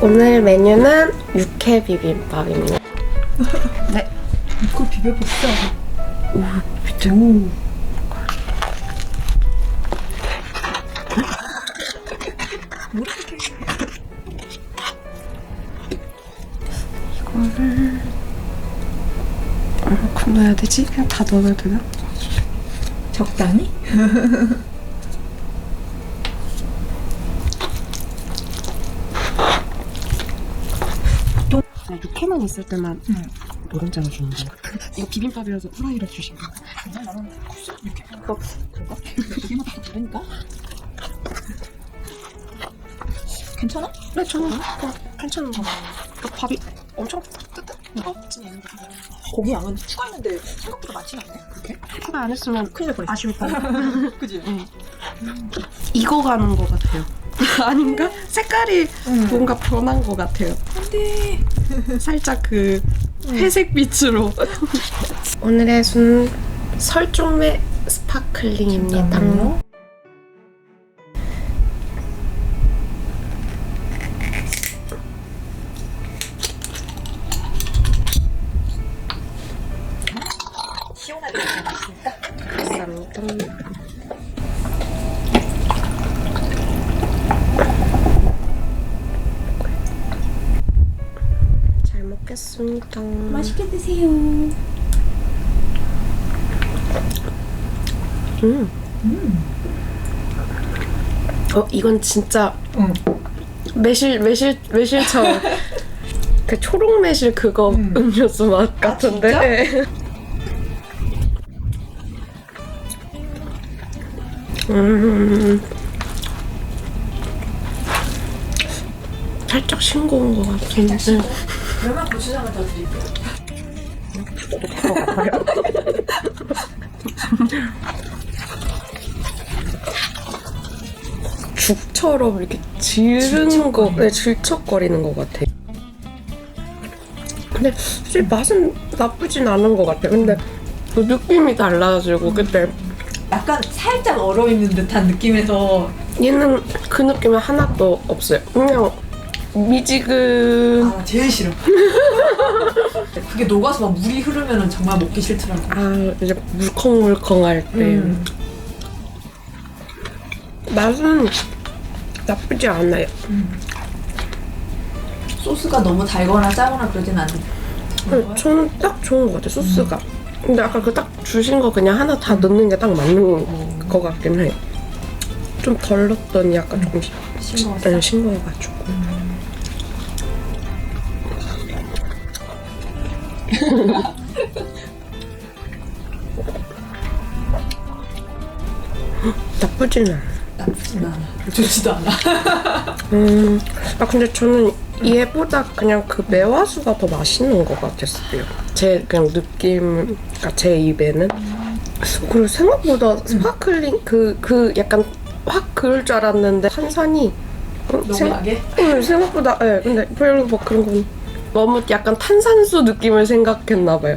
오늘 메뉴는 육회 비빔밥입니다. 그거 비벼봤어. 얼마큼 넣어야 되지? 그냥 다 넣어도 되나? 적당히? 나 육회만 있을 때만 응. 노른자를 주는 거야. 이거 비빔밥이라서 후라이를 주신 거야. 그냥 나는 이렇게 그거 그거 비빔밥 다 다르니까. 괜찮아? 네, 저는 그냥 괜찮은 거. 그 밥이 엄청. 고기 양은 추가했는데 생각보다 많지 않네. 그렇게? 그거 안 했으면 큰일 날 뻔했어. 아쉬울 뻔. 그지? 이거 가는 거 같아요. 아닌가? 색깔이 응. 뭔가 변한 거 같아요. 안돼. 살짝 그 회색 빛으로. 오늘의 순 설종매 스파클링입니다. 감사합니다. 잘 먹겠습니다. 맛있게 드세요. 음. 어 이건 진짜 응. 매실 매실 매실처럼 그 초록 매실 그거 음. 음료수 맛 같은데. 진 음. 살짝 싱거운 것 같은데. 그러면 고추장을 더 드릴게요. 죽처럼 이렇게 지르는 거, 네, 질척거리는 것 같아. 근데 사실 맛은 나쁘진 않은 것 같아. 근데 그 느낌이 달라지고 그때 약간 살짝 얼어있는 듯한 느낌에서 얘는 그 느낌이 하나도 없어요. 그냥 미지근. 아 제일 싫어. 그게 녹아서 막 물이 흐르면 정말 먹기 싫더라고. 아 이제 물컹물컹할 때 음. 맛은 나쁘지 않아요. 소스가 너무 달거나 짜거나 그러진 않네. 네, 저는 딱 좋은 것 같아 소스가. 근데 아까 그 딱 주신 거 그냥 하나 다 넣는 게 딱 맞는 것 같긴 해. 좀 덜 넣었더니 약간 조금 싱거웠어? 네, 싱거워가지고. 나쁘진 않아. 나쁘진 않아. 좋지도 않아. 음, 아 근데 저는 얘보다 그냥 그 매화수가 더 맛있는 것 같았어요. 제 그냥 느낌, 그러니까 제 입에는. 그리고 생각보다 스파클링 그 그 약간 확 그을 줄 알았는데 탄산이 어, 너무 생- 나게? 응, 생각보다 예 근데 별로 막 그런 건 너무 약간 탄산수 느낌을 생각했나 봐요.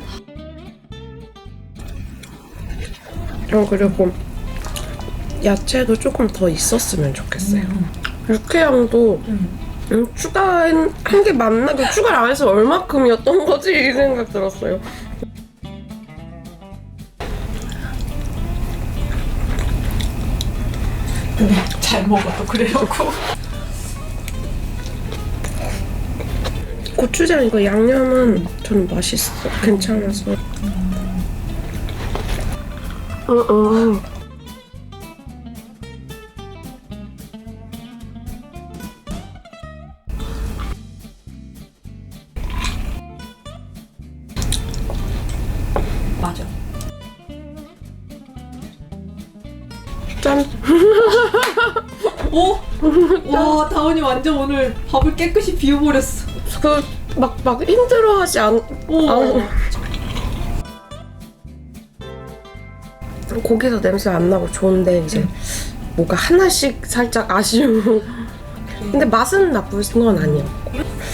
어, 그리고 야채도 조금 더 있었으면 좋겠어요. 육회향도 음. 음, 추가한 게 맞나? 그 추가를 안 해서 얼마큼이었던 거지? 이 생각 들었어요. 근데 잘 먹어 또 그래놓고. 고추장 이거 양념은 저는 맛있어. 괜찮아서. 응, 응. 짠. 오? 와 다원이 완전 오늘 밥을 깨끗이 비워버렸어. 그, 막, 막 힘들어하지 않, 오. 아. 고기도 냄새 안 나고 좋은데, 이제, 뭐가 하나씩 살짝 아쉬운. 근데 맛은 나쁜 건 아니에요.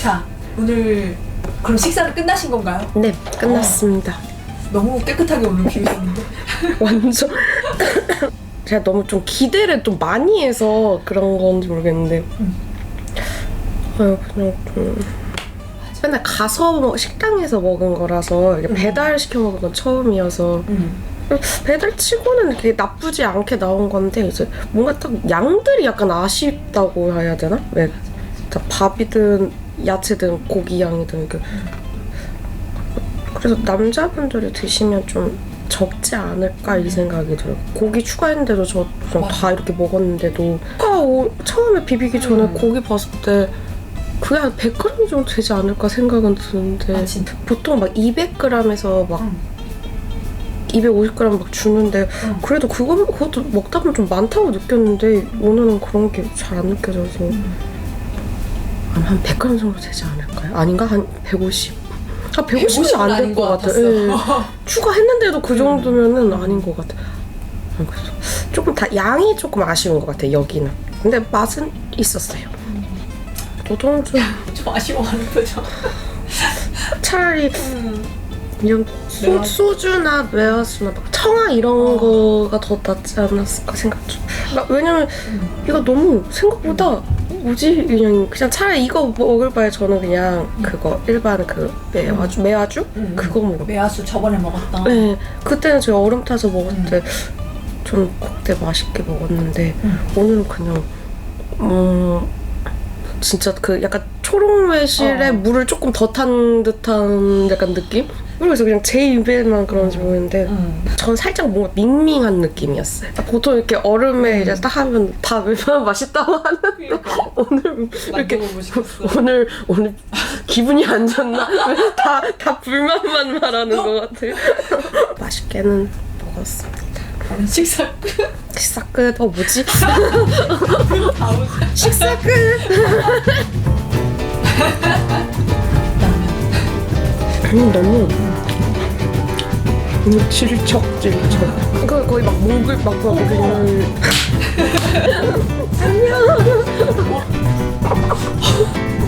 자 오늘 그럼 식사는 끝나신 건가요? 네, 끝났습니다. 너무 깨끗하게 오늘 비우셨는데. 완전 제가 너무 좀 기대를 좀 많이 해서 그런 건지 모르겠는데. 아유 그냥 좀 맨날 가서 뭐 식당에서 먹은 거라서 이렇게 배달 시켜 먹은 건 처음이어서. 음. 배달 치고는 이렇게 나쁘지 않게 나온 건데 이제 뭔가 딱 양들이 약간 아쉽다고 해야 되나? 왜다 밥이든 야채든 고기 양이든 이렇게 그래서 남자분들이 드시면 좀 적지 않을까 이 생각이 들어요. 고기 추가했는데도 저 그냥 다 이렇게 먹었는데도 아까 오- 처음에 비비기 전에 음. 고기 봤을 때 그게 한 100g 정도 되지 않을까 생각은 드는데 아, 진짜? 보통 막 200g에서 막 응. 250g 막 주는데 응. 그래도 그거 그것도 먹다 보면 좀 많다고 느꼈는데 오늘은 그런 게 잘 안 느껴져서 아마 한 100g 정도 되지 않을까요? 아닌가? 한 150? 아 150은 안될것 같아. 예. 추가했는데도 그 정도면은 아닌 것 같아. 아, 그래서 조금 다 양이 조금 아쉬운 것 같아 여기는. 근데 맛은 있었어요. 노동 좀 좀 아쉬워하는 표정. 차라리 음. 이런 소, 소주나 매화수나 막 청아 이런 어. 거가 더 낫지 않았을까 생각 좀. 막 왜냐면 이거 너무 생각보다 뭐지 그냥 그냥 차라리 이거 먹을 바에 저는 그냥 그거 일반 그 매화주 매화주 음. 그거 먹어. 매화수 저번에 먹었던. 네 그때는 제가 얼음 타서 먹을 음. 때 저는 그때 맛있게 먹었는데 음. 오늘은 그냥 음 진짜 그 약간 초록 매실에 어. 물을 조금 더 탄 듯한 약간 느낌? 그래서 그냥 제 입에만 그런지 모르겠는데 음. 전 살짝 뭔가 밍밍한 느낌이었어요. 보통 이렇게 얼음에 이제 딱 하면 다 얼마나 맛있다고 하는데 오늘 이렇게 만들어보고 싶었어. 오늘 오늘 기분이 안 좋나? 다 다 불만만 말하는 것 같아. 맛있게는 먹었습니다. 식사 끝. 식사 끝. 어 뭐지? 식사 끝. 음, 너무 너무 질척 질척. 그 거의 막 몽글 막막 그냥 안녕.